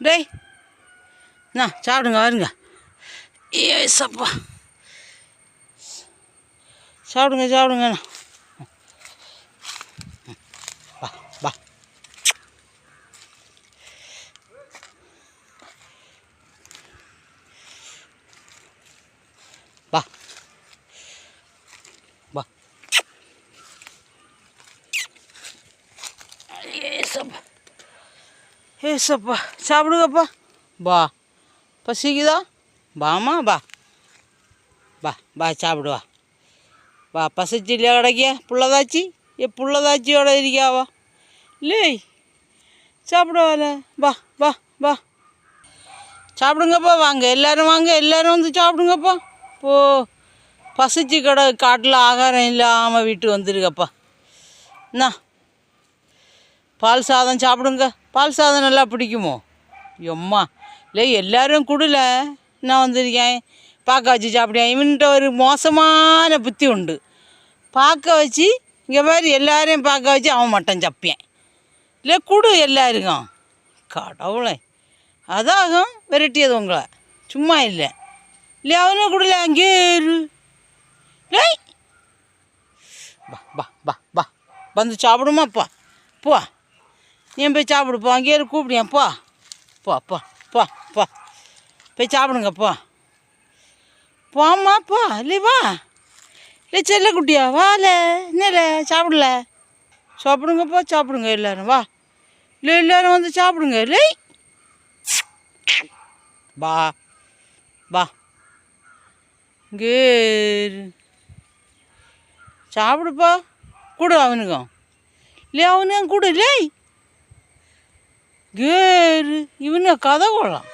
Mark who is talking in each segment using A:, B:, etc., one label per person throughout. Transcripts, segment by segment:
A: டேய் அண்ணா சாப்பிடுங்க வருங்க. ஏ சாப்பிடுங்க சாப்பிடுங்க சாப்பிடுங்கண்ணா வா வா வா ஏசப்பா ஏசப்பா சாப்பிடுங்கப்பா. வா பசிக்குதா? வாமா வா வா வா சாப்பிடுவா வா. பசிச்சு இல்லையா கிடைக்கியா புள்ளதாச்சி? ஏ புள்ளதாச்சியோட இருக்கியாவா இல்லை சாப்பிடுவால வா வா வா சாப்பிடுங்கப்பா வாங்க. எல்லாரும் வாங்க. எல்லாரும் வந்து சாப்பிடுங்கப்பா. போ. பசிச்சு கடை காட்டில் ஆகாரம் இல்லாமல் வீட்டு வந்துருக்கப்பா என்ன பால் சாதம் சாப்பிடுங்க. பால் சாதம் நல்லா பிடிக்குமோ? எம்மா இல்லை எல்லோரும் குடல. நான் வந்திருக்கேன் பார்க்க வச்சு சாப்பிடுவேன் இவன்கிட்ட ஒரு மோசமான புத்தி உண்டு. பார்க்க வச்சு இங்கே மாதிரி எல்லாரையும் பார்க்க வச்சு அவன் மட்டும் சப்பியேன். இல்லை குடு எல்லாருக்கும். கடவுளே அதாகும் விரட்டியது உங்களை. சும்மா இல்லை. இல்லை அவனும் கொடுல அங்கே இரு. பா பா பா பா வந்து சாப்பிடுமாப்பா போ. நீ போய் சாப்பிடுப்பா அங்கேயே கூப்பிடுங்க போ. போ போ போ போ. போய் சாப்பிடுங்க போ. போம்மா போ. இல்லை வா. இல்லை செல்ல குட்டியா வால என்னல சாப்பிடல. போ. சாப்பிடுங்க எல்லோரும் வா. இல்லை எல்லோரும் வந்து சாப்பிடுங்க இல்லை. வா. வா. இங்கே இரு. சாப்பிடுப்பா கொடு அவனுக்கும். இல்லை அவனுக்கும் கொடு இல்லை. கேரு இவனு கதை கொள்ளலாம்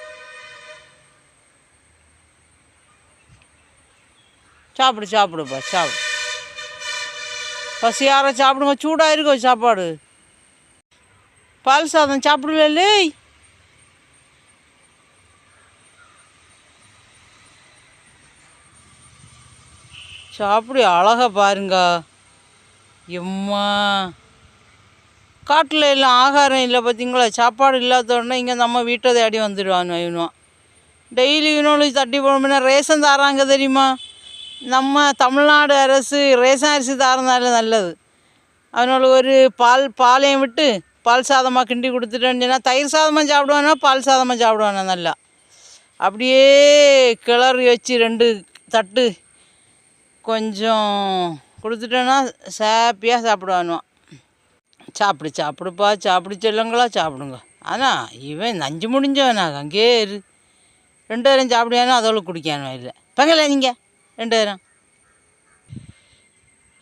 A: சாப்பிடு சாப்பிடுப்பா சாப்பிடு. பசியார சாப்பிடுங்க சூடாக இருக்கோ சாப்பாடு. பால் சாதம் சாப்பிடல சாப்பிடு அழகா பாருங்க. எம்மா. காட்டில் எல்லாம் ஆகாரம் இல்லை பார்த்தீங்களா சாப்பாடு இல்லாத உடனே இங்கே நம்ம வீட்டை தேடி வந்துடுவான் இவனும் டெய்லி இவனும் தட்டி போடணும்னா ரேஷன் தராங்க தெரியுமா? நம்ம தமிழ்நாடு அரசு ரேஷன் அரிசி தரனால நல்லது. அவனோட ஒரு பால் பாலையும் விட்டு பால் சாதமாக கிண்டி கொடுத்துட்டேன்னா தயிர் சாதமாக சாப்பிடுவானா பால் சாதமாக சாப்பிடுவானா நல்லா? அப்படியே கிளறி வச்சு ரெண்டு தட்டு கொஞ்சம் கொடுத்துட்டேன்னா சாப்பியாக சாப்பிடுவானுவான். சாப்பிடு சாப்பிடுப்பா சாப்பிடு செல்லுங்களா சாப்பிடுங்க. ஆனால் இவன் நஞ்சு முடிஞ்சவனாக அங்கேயே இரு. ரெண்டு பேரும் சாப்பிடுவானோ அதோட குடிக்கானோ இல்லை பங்கல நீங்கள் ரெண்டு பேரும்.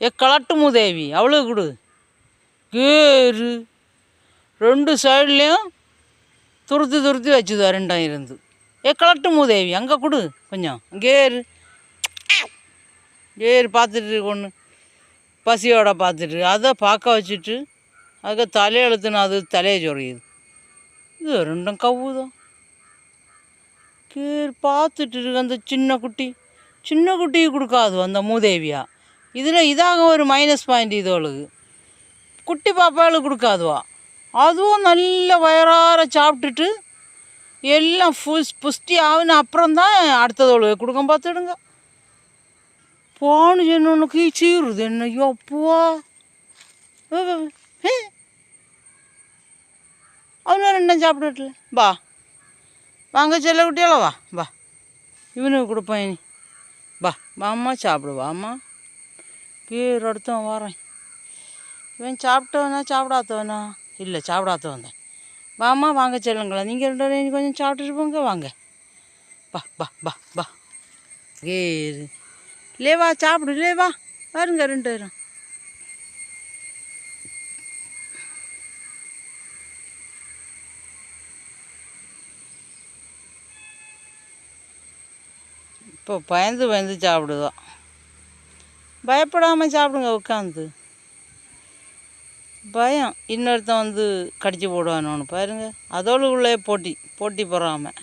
A: ஏ கலட்டு மூதேவி அவ்வளோ கொடு. கேரு ரெண்டு சைட்லேயும் துருத்தி துருத்தி வச்சுதா ரெண்டும் இருந்து. ஏ கலட்டு மூதேவி அங்கே கொடு கொஞ்சம். கேரு இரு. ஏறு பார்த்துட்டு ஒன்று பசியோட பார்த்துட்டு அதை பார்க்க வச்சுட்டு அதுக்கு தலையெழுத்துன்னு அது தலையை சொறையுது இது ரெண்டும் கவுதான் கீர் பார்த்துட்டு இருக்கு அந்த சின்ன குட்டி சின்ன குட்டிக்கு கொடுக்காது அந்த மூதேவியா இதில் இதாக ஒரு மைனஸ் பாயிண்ட் இதோளுக்கு குட்டி பாப்பாளுக்கு கொடுக்காதுவா அதுவும் நல்ல வயறார சாப்பிட்டுட்டு எல்லாம் ஃபுஸ் புஷ்டி ஆகுன அப்புறம் தான் அடுத்ததோளுக்கு கொடுக்க பார்த்துடுங்க போன்னு சொன்னவனுக்கு சீருது என்ன அப்பா அவனு ரெண்டும் சாப்பிடல வா. வாங்க செல்ல குட்டியால வா. வா. இவனுக்கு கொடுப்பேன் இனி. வா வாம்மா சாப்பிடு வாம்மா. பேர் அடுத்தவன் வரேன். இவன் சாப்பிட்டவனா சாப்பிடாதவனா? இல்லை சாப்பிடாதவன் தான். வாம்மா வாங்க செல்லுங்களா. நீங்கள் ரெண்டு பேரும் கொஞ்சம் சாப்பிட்டுட்டு போங்க வாங்க. வா வா வா வா. கேரு லே வா சாப்பிடு லேவா வா. பாருங்க ரெண்டு பேரும். இப்போ பயந்து பயந்து சாப்பிடுதோம் பயப்படாமல் சாப்பிடுங்க உட்காந்து பயம். இன்னொருத்தன் வந்து கடிச்சு போடுவானோன்னு பாருங்க. அதோடு உள்ளே போட்டி போட்டி போடாமல்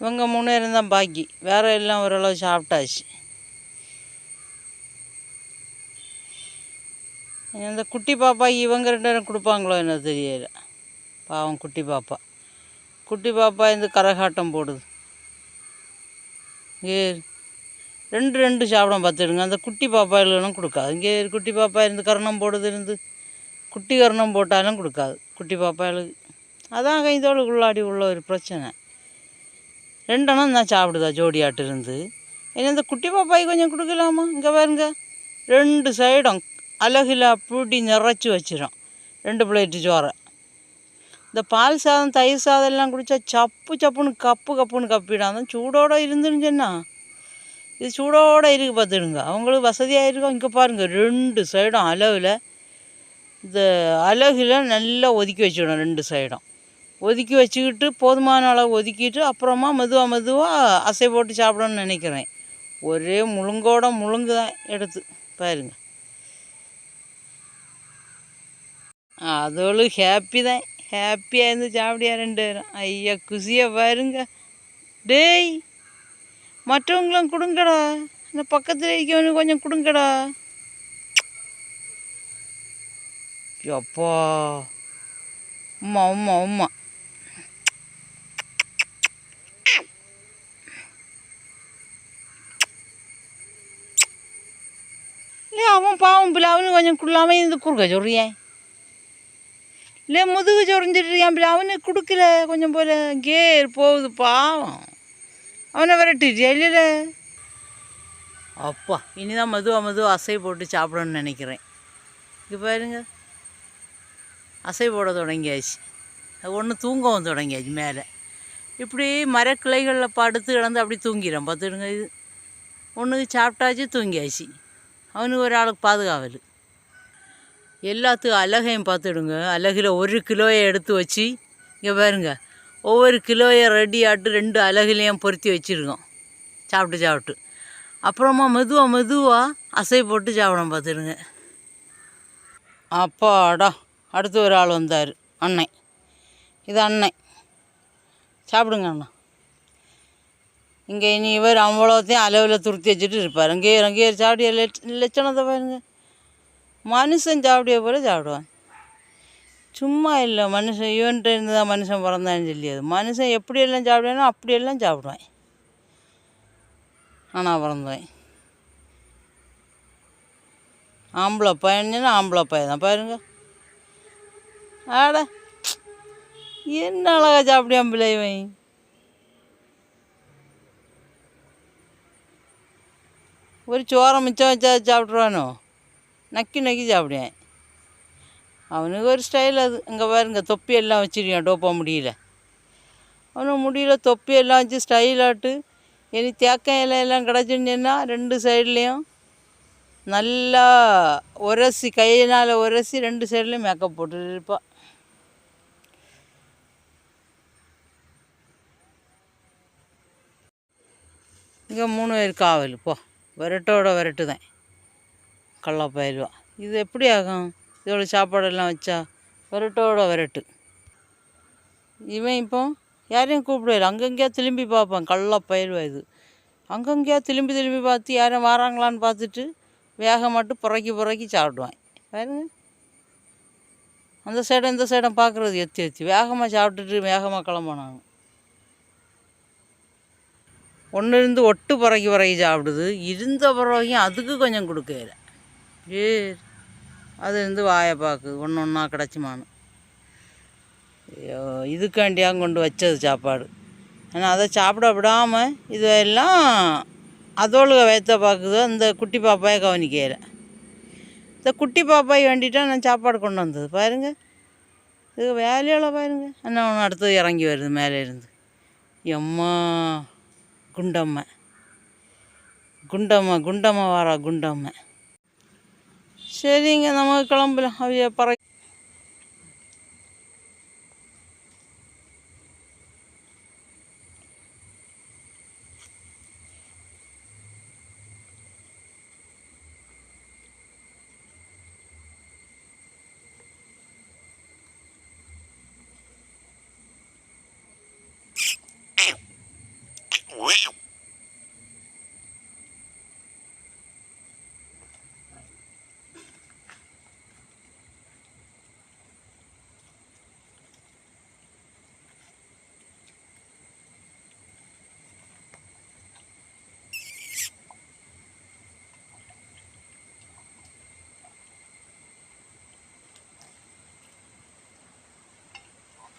A: இவங்க மூணு பேரும் தான் பாக்கி. வேற எல்லாம் ஓரளவு சாப்பிட்டாச்சு. இந்த குட்டி பாப்பா இவங்க ரெண்டு பேரும் கொடுப்பாங்களோ என்ன தெரியலை. பாவம் குட்டி பாப்பா. குட்டி பாப்பா இந்த கரகாட்டம் போடுது. இங்கே ரெண்டு ரெண்டு சாப்பிடம் பார்த்துடுங்க. அந்த குட்டி பாப்பா கொடுக்காது. இங்கே குட்டி பாப்பா இருந்து கரணம் போடுது இருந்து குட்டி கரணம் போட்டாலும் கொடுக்காது. குட்டி பாப்பாளுக்கு அதான் கைதோளுக்குள்ளாடி உள்ள ஒரு பிரச்சனை. ரெண்டெண்ணம் தான் சாப்பிடுதா ஜோடியாட்டு இருந்து. இனி இந்த குட்டி பாப்பாய் கொஞ்சம் கொடுக்கலாமா? இங்கே பாருங்க. ரெண்டு சைடும் அழகில் அப்படி நிறச்சி வச்சிடும் ரெண்டு பிளேட்டு சோறை. இந்த பால் சாதம் தயிர் சாதம் எல்லாம் குடித்தா சப்பு சப்புன்னு கப்பு கப்புன்னு கப்பிடாம. சூடோடு இருந்துன்னு சொன்னா. இது சூடோடு இருக்கு பார்த்துடுங்க. அவங்களுக்கு வசதியாக இருக்கும். இங்கே பாருங்கள் ரெண்டு சைடும் அளவில் இந்த அலகில் நல்லா ஒதுக்கி வச்சிடணும் ரெண்டு சைடும் ஒதுக்கி வச்சுக்கிட்டு போதுமான அளவு ஒதுக்கிட்டு அப்புறமா மெதுவாக மெதுவாக அசை போட்டு சாப்பிடணும்னு நினைக்கிறேன். ஒரே முழுங்கோட முழுங்கு தான் எடுத்து பாருங்க. அதோடு ஹாப்பி தான். ஹாப்பியாக இருந்து சாப்பிடியா ரெண்டு பேரும். ஐயா குசியாக பாருங்க டேய் மற்றவங்களும் கொடுங்கடா. இந்த பக்கத்தில் இருக்கவனு கொஞ்சம் கொடுங்கடா. எப்பா உம்மா உம்மா உம்மா இல்லை அவன் பாவம் பிள்ளை அவனு கொஞ்சம் குள்ளாமல் இருந்து குறுக்க சொல்றியேன் இல்லை முதுகு சொரிஞ்சிட்ருக்கான் பிள்ளை. அவனுக்கு கொடுக்கல. கொஞ்சம் போல கேர் போகுது பாவம். அவனை விரட்டிட்டியா இல்லைல்ல அப்பா இனிதான் மதுவா மெதுவாக அசை போட்டு சாப்பிடணும்னு நினைக்கிறேன். இங்கே பாருங்க. அசை போட தொடங்கியாச்சு. அது ஒன்று தூங்கவும் தொடங்கியாச்சு மேலே. இப்படி மரக்கிளைகளில் படுத்து கிடந்து அப்படி தூங்கிடும். பார்த்துடுங்க இது. ஒன்றுக்கு சாப்பிட்டாச்சு தூங்கியாச்சு. அவனுக்கு ஒரு ஆளுக்கு பாதுகாவல். எல்லாத்தையும் அலகையும் பார்த்துடுங்க. அலகில் ஒரு கிலோயை எடுத்து வச்சு இங்கே பாருங்க ஒவ்வொரு கிலோயை ரெடி ஆட்டு ரெண்டு அலகுலையும் பொருத்தி வச்சுருக்கோம். சாப்பிட்டு சாப்பிட்டு. அப்புறமா மெதுவாக மெதுவாக அசை போட்டு சாப்பிடும் பார்த்துடுங்க. அப்பாடா அடுத்து ஒரு ஆள் வந்தார் அண்ணன். இது அண்ணன். சாப்பிடுங்க அண்ணா. இங்கே இனி இவர் அவ்வளோத்தையும் அளவில் துருத்தி வச்சுட்டு இருப்பார். அங்கேயே அங்கேயே சாப்பிட்டு லட்ச லட்சணத்தை பாருங்கள் மனுஷன் சாப்பிடிய போல சாப்பிடுவான். சும்மா இல்லை மனுஷன் இவன்ட்டு இருந்து தான் மனுஷன் பிறந்தான்னு சொல்லியது. மனுஷன் எப்படியெல்லாம் சாப்பிடுவானோ அப்படியெல்லாம் சாப்பிடுவேன். ஆனால் பிறந்தேன் ஆம்பளை பையன்னா ஆம்பளை பையன் தான் பாருங்க. ஆட என்ன அழகா சாப்பிடியான் பிள்ளைவன் ஒரு சோறை மிச்சம் வச்சா சாப்பிட்ருவானோ நக்கி நக்கி சாப்பிடுவேன். அவனுக்கு ஒரு ஸ்டைல் அது. இங்கே பாருங்க தொப்பி எல்லாம் வச்சிருக்கான் டோப்பா முடியல. அவனுக்கு முடியல தொப்பி எல்லாம் வச்சு ஸ்டைலாட்டு இனி தேக்கம் இலை எல்லாம் கிடச்சுன்னா ரெண்டு சைட்லேயும் நல்லா உரசி கையினால் உரசி ரெண்டு சைட்லேயும் மேக்கப் போட்டுட்டு இருப்பாள் இங்கே மூணு பேர் காவல். போ விரட்டோட விரட்டு தான் கள்ளா பயில்வா இது எப்படி ஆகும்? இதோட சாப்பாடெல்லாம் வச்சா விரட்டோட விரட்டு. இவன் இப்போ யாரையும் கூப்பிடுவார் அங்கங்கேயா திரும்பி பார்ப்பான். கள்ளா பயிர்வா இது. அங்கங்கேயா திரும்பி திரும்பி பார்த்து யாரும் வராங்களான்னு பார்த்துட்டு வேக மட்டும் புறக்கி புறக்கி சாப்பிடுவான். பாருங்க. அந்த சைடும் இந்த சைடும் பார்க்குறது எத்தி எத்தி. வேகமாக சாப்பிட்டுட்டு வேகமாக கிளம்புனாங்க. ஒன்று இருந்து ஒட்டு புறக்கி பிறகி சாப்பிடுது. இருந்த பிறகையும் அதுக்கு கொஞ்சம் கொடுக்கல ஏ அது இருந்து வாயை பார்க்குது ஒன்று ஒன்றா கிடச்சிமான்னு. ஐயோ இதுக்காண்டியாக கொண்டு வச்சது சாப்பாடு. ஆனால் அதை சாப்பிட விடாமல் இதெல்லாம் அதோளுக வயத்த பார்க்குதோ இந்த குட்டி பாப்பாயை கவனிக்கல. இந்த குட்டி பாப்பாய் வேண்டிட்டா நான் சாப்பாடு கொண்டு வந்தது. பாருங்க. இது வேலையோட பாருங்க. என்ன ஒன்று அடுத்தது இறங்கி வருது மேலே இருந்து எம்மா குண்டம்மை. குண்டம்மை குண்டம்மை வாரா குண்டம்மை. ശരി ഇങ്ങനെ നമുക്ക് കിളമ്പില്ല അവിയെ പറ